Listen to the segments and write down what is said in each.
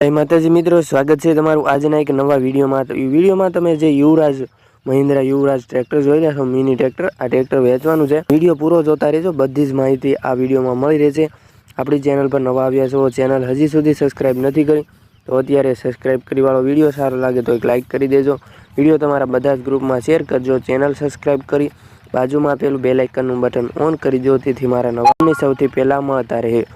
જય માતાજી મિત્રો, સ્વાગત છે તમારું આજના એક નવા વિડીયોમાં. વિડીયોમાં તમે જે યુવરાજ, મહિન્દ્રા યુવરાજ ટ્રેક્ટર જોઈ રહ્યા છો મિની ટ્રેક્ટર આ ટ્રેક્ટર વેચવાનું છે. વીડિયો પૂરો જોતા રહેજો, બધી જ માહિતી આ વિડીયોમાં મળી રહેશે. આપણી ચેનલ પર નવા આવ્યા છો ચેનલ હજી સુધી સબસ્ક્રાઇબ નથી કરી, તો અત્યારે સબસ્ક્રાઇબ કરીવાળો વીડિયો સારો લાગે તો એક લાઇક કરી દેજો. વીડિયો તમારા બધા જ ગ્રુપમાં શેર કરજો ચેનલ સબસ્ક્રાઈબ કરી બાજુમાં આપેલું બે લાઇકનનું બટન ઓન કરી દો, તેથી મારા નવાની સૌથી પહેલાં મળતા રહે.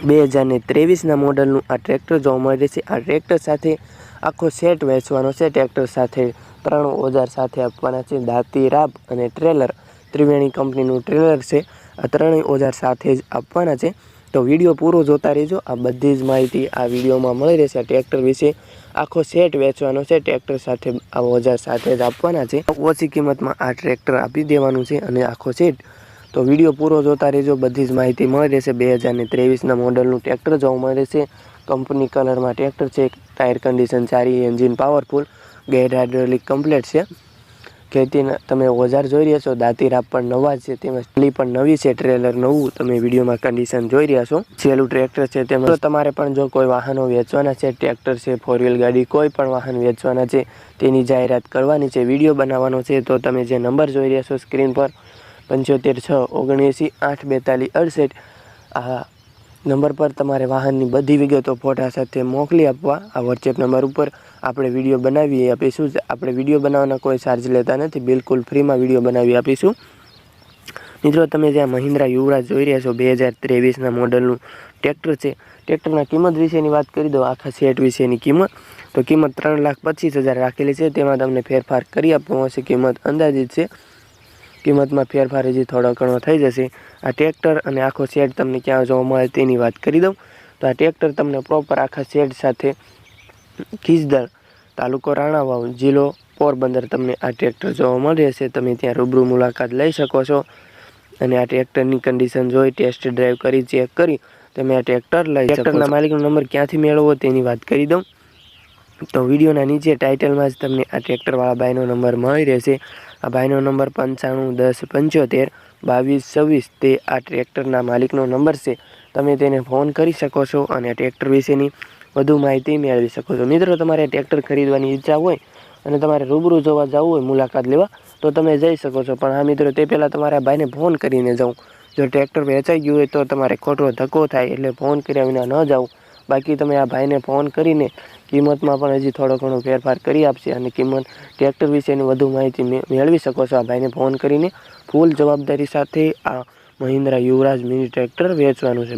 બે હજારને ત્રેવીસના મોડલનું આ ટ્રેક્ટર જોવા મળે છે. આ ટ્રેક્ટર સાથે આખો સેટ વેચવાનો છે. ટ્રેક્ટર સાથે ત્રણ ઓજાર સાથે આપવાના છે. દાંતી રાબ અને ટ્રેલર. ત્રિવેણી કંપનીનું ટ્રેલર છે. આ ત્રણેય ઓજાર સાથે જ આપવાના છે. તો વીડિયો પૂરો જોતા રહેજો. આ બધી જ માહિતી આ વિડીયોમાં મળી રહેશે. ટ્રેક્ટર વિશે આખો સેટ વેચવાનો છે. ટ્રેક્ટર સાથે આ ઓજાર સાથે જ આપવાના છે. ઓછી કિંમતમાં આ ટ્રેક્ટર આપી દેવાનું છે અને આખો સેટ તો વીડિયો પૂરો જોતા રહેજો. બધી જ માહિતી મળી રહેશે. બે હજારને ત્રેવીસના મોડલનું ટ્રેક્ટર જોવા મળે છે કંપની કલરમાં ટ્રેક્ટર છે. ટાયર કન્ડિશન સારી, engine powerful, gear hydraulic complete છે. ખેતીના તમે ઓજાર જોઈ રહ્યા છો. દાંતી રાપ પણ નવા છે. તેમાં સ્લી પણ નવી છે. ટ્રેલર નવું તમે વિડીયોમાં કન્ડિશન જોઈ રહ્યા છો. છેલ્લું ટ્રેક્ટર છે. તેમાં તમારે પણ જો કોઈ વાહનો વેચવાના છે, ટ્રેક્ટર છે ફોર વ્હીલ ગાડી, કોઈ પણ વાહન વેચવાના છે, તેની જાહેરાત કરવાની છે, વીડિયો બનાવવાનો છે, તો તમે જે નંબર જોઈ રહ્યા છો, સ્ક્રીન પર પંચોતેર છ ઓગણએંસી આઠ બેતાલીસ અડસઠ. આ નંબર પર તમારે વાહનની બધી વિગતો ફોટા સાથે મોકલી આપવા. આ વોટ્સએપ નંબર ઉપર આપણે વીડિયો બનાવી આપીશું. આપણે વીડિયો બનાવવાના કોઈ ચાર્જ લેતા નથી. બિલકુલ ફ્રીમાં વીડિયો બનાવી આપીશું. મિત્રો, તમે જ્યાં મહિન્દ્રા યુવરાજ જોઈ રહ્યા છો, બે હજાર ત્રેવીસના મોડલનું ટ્રેક્ટર છે. ટ્રેક્ટરના કિંમત વિશેની વાત કરી દો. આખા સેટ વિશેની કિંમત. તો કિંમત ત્રણ લાખ પચીસ હજાર રાખેલી છે. તેમાં તમને ફેરફાર કરી આપવામાં આવશે. કિંમત અંદાજિત છે કિંમતમાં ફેરફાર હજી થોડો ઘણો થઈ જશે. આ ટ્રેક્ટર અને આખો શેડ તમને ક્યાં જોવા મળે તેની વાત કરી દઉં. તો આ ટ્રેક્ટર તમને પ્રોપર આખા શેડ સાથે ખીજદર તાલુકો રાણાવાવ જિલ્લો પોરબંદર તમને આ ટ્રેક્ટર જોવા મળી રહેશે તમે ત્યાં રૂબરૂ મુલાકાત લઈ શકો છો. અને આ ટ્રેક્ટરની કન્ડિશન જોઈ ટેસ્ટ ડ્રાઈવ કરી ચેક કરી. તમે આ ટ્રેક્ટર લઈ ટ્રેક્ટરના માલિકનો નંબર ક્યાંથી મેળવવો તેની વાત કરી દઉં. તો વિડીયોના નીચે ટાઇટલમાં જ તમને આ ટ્રેક્ટરવાળા ભાઈનો નંબર મળી રહેશે. આ ભાઈનો નંબર પંચાણું, દસ, પંચોતેર, બાવીસ, છવ્વીસ તે આ ટ્રેક્ટરના માલિકનો નંબર છે. તમે તેને ફોન કરી શકો છો અને ટ્રેક્ટર વિશેની વધુ માહિતી મેળવી શકો છો. મિત્રો, તમારે ટ્રેક્ટર ખરીદવાની ઈચ્છા હોય અને તમારે રૂબરૂ જોવા જવું હોય, મુલાકાત લેવા, તો તમે જઈ શકો છો. પણ હા, મિત્રો, તે પહેલાં તમારા ભાઈને ફોન કરીને જાઉં. જો ટ્રેક્ટર વેચાઈ ગયું હોય તો તમારે ખોટો ધક્કો થાય એટલે ફોન કર્યા વિના ન જાઓ બાકી તમે આ ભાઈને ફોન કરીને કિંમતમાં પણ હજી થોડો ઘણો ફેરફાર કરી આપશે અને કિંમત ટ્રેક્ટર વિશેની વધુ માહિતી મેળવી શકો છો. આ ભાઈને ફોન કરીને ફૂલ જવાબદારી સાથે આ મહિન્દ્રા યુવરાજ મિની ટ્રેક્ટર વેચવાનું છે.